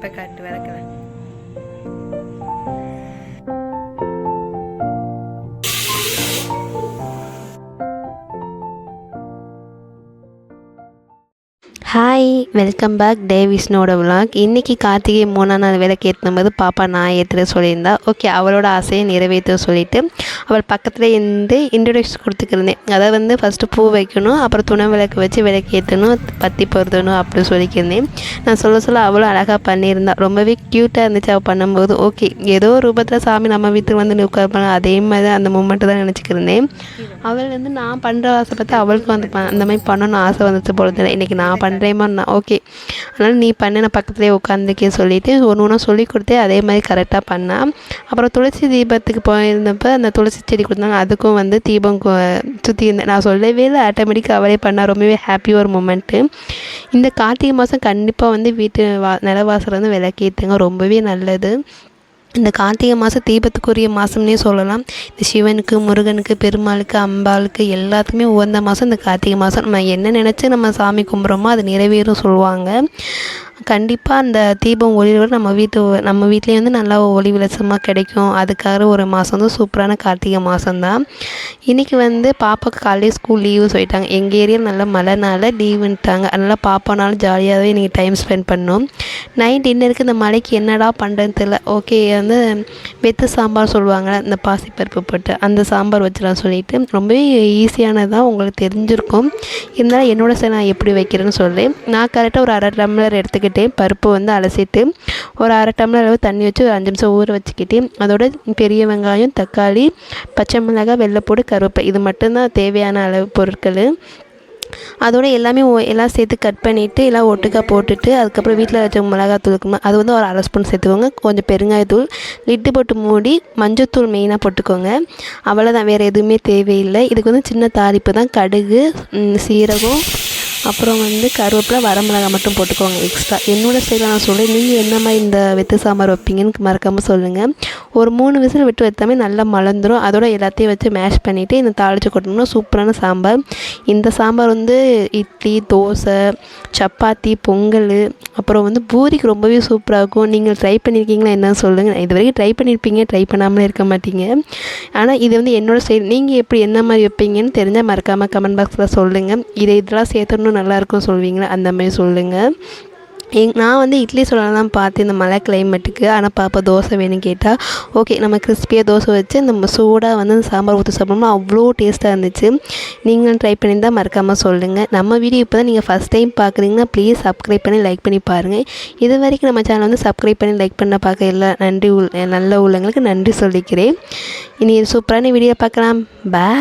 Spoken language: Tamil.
இப்போ காட்டு ஹாய் வெல்கம் பேக் டேவிஸ்னோட விலாக் இன்றைக்கி கார்த்திகை மூணாம் நாள் விளக்கு ஏற்றும் போது பாப்பா நான் ஏற்றுற சொல்லியிருந்தா. ஓகே அவளோட ஆசையை நிறைவேற்ற சொல்லிவிட்டு அவள் பக்கத்தில் இருந்து இன்ட்ரடியூஸ் கொடுத்துக்கிருந்தேன். அதை வந்து ஃபஸ்ட்டு பூ வைக்கணும் அப்புறம் துணை விளக்கு வச்சு விளக்கு ஏற்றணும் பத்தி பொருத்தணும் அப்படின்னு சொல்லிக்கிருந்தேன். நான் சொல்ல சொல்ல அவ்வளோ அழகாக பண்ணியிருந்தா. ரொம்பவே க்யூட்டாக இருந்துச்சு அவள் பண்ணும்போது. ஓகே ஏதோ ரூபத்தில் சாமி நம்ம வீட்டுக்கு வந்து உட்கார் அதே மாதிரி அந்த மூமெண்ட்டு தான் நினச்சிக்கிருந்தேன். அவள் வந்து நான் பண்ணுற ஆசை பார்த்து அவளுக்கு வந்து அந்த மாதிரி பண்ணணும்னு ஆசை வந்துச்சு பொழுது இன்றைக்கி நான் பண்ண நான் ஓகே அதனால் நீ பண்ணு நான் பக்கத்துலேயே உட்காந்துக்கே சொல்லிவிட்டு ஒன்று ஒன்றா சொல்லி கொடுத்தே அதே மாதிரி கரெக்டாக பண்ணா. அப்புறம் துளசி தீபத்துக்கு போயிருந்தப்போ அந்த துளசி செடி கொடுத்தாங்க. அதுக்கும் வந்து தீபம் சுற்றி இருந்தேன் நான் சொல்லவே இல்லை. ஆட்டோமேட்டிக்காக அவளே பண்ணா. ரொம்பவே ஹாப்பி ஒரு மூமெண்ட்டு இந்த கார்த்திகை மாதம் கண்டிப்பாக வந்து வீட்டு வா நிலவாசல் வந்து விளக்கேற்றுங்க ரொம்பவே நல்லது. இந்த கார்த்திகை மாதம் தீபத்துக்குரிய மாதம்னே சொல்லலாம். இந்த சிவனுக்கு முருகனுக்கு பெருமாளுக்கு அம்பாளுக்கு எல்லாத்துக்குமே உகந்த மாதம் இந்த கார்த்திகை மாதம் நம்ம என்ன நினச்சி நம்ம சாமி கும்பிட்றோமோ அது நிறைவேறும் சொல்லுவாங்க. கண்டிப்பாக அந்த தீபம் ஒளியோட நம்ம வீட்டு நம்ம வீட்லேயே வந்து நல்லா ஒளி வெளிச்சமாக கிடைக்கும். அதுக்காக ஒரு மாதம் வந்து சூப்பரான கார்த்திகை மாதம்தான் இன்றைக்கி வந்து பாப்பாவுக்கு காலையில் ஸ்கூல் லீவு சொல்லிட்டாங்க. எங்கள் ஏரியா நல்ல மழைனால லீவுன்ட்டாங்க அதனால் பாப்பானாலும் ஜாலியாகவே இன்றைக்கி டைம் ஸ்பெண்ட் பண்ணோம். நைட் டின்னருக்கு இந்த மழைக்கு என்னடா பண்ணுறதுன்னு தெரியல. ஓகே வந்து வெத்து சாம்பார் சொல்லுவாங்கள்ல இந்த பாசிப்பருப்பு போட்டு அந்த சாம்பார் வச்சிடலாம் சொல்லிட்டு ரொம்பவே ஈஸியானதாக உங்களுக்கு தெரிஞ்சிருக்கும். இருந்தாலும் என்னோட சைடு நான் எப்படி வைக்கிறேன்னு சொல்லி. நான் கரெக்டாக ஒரு அரை டம்ளர் வச்சுக்கிட்டு பருப்பு வந்து அலசிட்டு ஒரு அரை டம்ளர் அளவு தண்ணி வச்சு ஒரு அஞ்சு நிமிஷம் ஊற வச்சுக்கிட்டு அதோட பெரிய வெங்காயம் தக்காளி பச்சை மிளகாய் வெள்ளைப்பூடு கருவேப்பிலை இது மட்டும்தான் தேவையான அளவு பொருட்கள். அதோட எல்லாமே எல்லாம் சேர்த்து கட் பண்ணிவிட்டு எல்லாம் ஒட்டுக்கா போட்டுட்டு அதுக்கப்புறம் வீட்டில் வச்ச மிளகாத்தூளுக்கு அது வந்து ஒரு அரை ஸ்பூன் சேர்த்துக்கோங்க. கொஞ்சம் பெருங்காயத்தூள் லிட்டு போட்டு மூடி மஞ்சத்தூள் மெயினாக போட்டுக்கோங்க. அவ்வளோதான் வேறு எதுவுமே தேவையில்லை. இதுக்கு வந்து சின்ன தாளிப்பு தான். கடுகு சீரகம் அப்புறம் வந்து கருவேப்பிலை வரமிளகாய் மட்டும் போட்டுக்கோங்க எக்ஸ்ட்ரா என்னோடய ஸ்டைலில் நான் சொல்கிறேன் நீங்கள் என்ன மாதிரி இந்த வெத்து சாம்பார் வைப்பீங்கன்னு மறக்காமல் சொல்லுங்கள் ஒரு மூணு விசில் விட்டு வைத்தாமே நல்லா மலர்ந்துடும் அதோட எல்லாத்தையும் வச்சு மேஷ் பண்ணிவிட்டு இந்த தாளித்து கொட்டணும்னா சூப்பரான சாம்பார். இந்த சாம்பார் வந்து இட்லி தோசை சப்பாத்தி பொங்கல் அப்புறம் வந்து பூரிக்கு ரொம்பவே சூப்பராக இருக்கும். நீங்கள் ட்ரை பண்ணியிருக்கீங்களா என்னன்னு சொல்லுங்கள் இது வரைக்கும் ட்ரை பண்ணியிருப்பீங்க ட்ரை பண்ணாமலே இருக்க மாட்டீங்க. ஆனால் இது வந்து என்னோட ஸ்டைல் நீங்கள் எப்படி என்ன மாதிரி வைப்பீங்கன்னு தெரிஞ்சால் மறக்காமல் கமெண்ட் பாக்ஸில் சொல்லுங்கள் இதை இதெல்லாம் சேர்த்தணும் நல்லாயிருக்கும் சொல்வீங்களா அந்த மாதிரி சொல்லுங்கள் எங் நான் வந்து இட்லி சொல்லலாம் தான் பார்த்தேன் இந்த மழை கிளைமேட்டுக்கு ஆனால் பாப்பா தோசை வேணும்னு கேட்டால் ஓகே நம்ம கிறிஸ்பியாக தோசை வச்சு நம்ம சூடாக வந்து அந்த சாம்பார் ஊற்றி சாப்பிடணும் அவ்வளோ டேஸ்ட்டாக இருந்துச்சு. நீங்களும் ட்ரை பண்ணியிருந்தால் மறக்காமல் சொல்லுங்கள் நம்ம வீடியோ இப்போ தான் நீங்கள் ஃபஸ்ட் டைம் பார்க்குறீங்கன்னா ப்ளீஸ் சப்ஸ்கிரைப் பண்ணி லைக் பண்ணி பாருங்கள் இது வரைக்கும் நம்ம சேனல் வந்து சப்ஸ்கிரைப் பண்ணி லைக் பண்ண பார்க்க எல்லா நன்றி உள் நல்ல உள்ளங்களுக்கு நன்றி சொல்லிக்கிறேன். இனி சூப்பரான வீடியோ பார்க்கலாம். பாய்